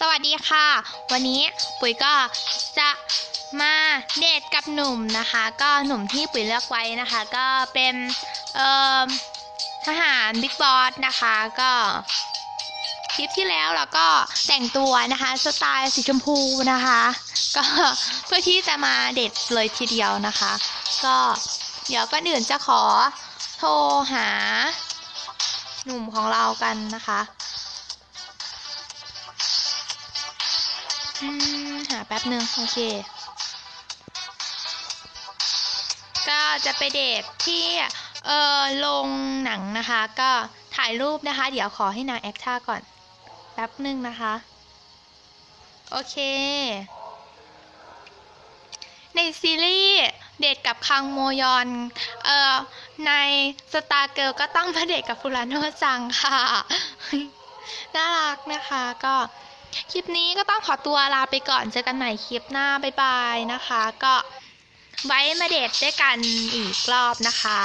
สวัสดีค่ะ วันนี้ปุ๋ยก็จะมาเดทกับหนุ่มนะคะ ก็หนุ่มที่ปุ๋ยเลือกไว้นะคะ ก็เป็นเอ่อทหารบิ๊กบอสนะคะก็คลิปที่แล้วเราก็แต่งตัวนะคะสไตล์สีชมพูนะคะ ก็เพื่อที่จะมาเดทเลยทีเดียวนะคะ ก็เดี๋ยวก็อื่นจะขอโทรหาหนุ่มของเรากันนะคะ อืมหาแป๊บหนึ่งโอเค ก็จะไปเดทที่เออลงหนังนะคะ ก็ถ่ายรูปนะคะ เดี๋ยวขอให้นางแอคท่าก่อน แป๊บหนึ่งนะคะ โอเค ในซีรีส์เดทกับคังโมยอนเอ่อในสตาร์เกิลก็ต้องมาเดทกับฟูรานโนจังค่ะ น่ารักนะคะก็ คลิปนี้ก็ต้องขอตัวลาไปก่อนเจอกันใหม่คลิปหน้าบ๊ายบายนะคะ ก็ไว้มาเดทด้วยกันอีกรอบนะคะ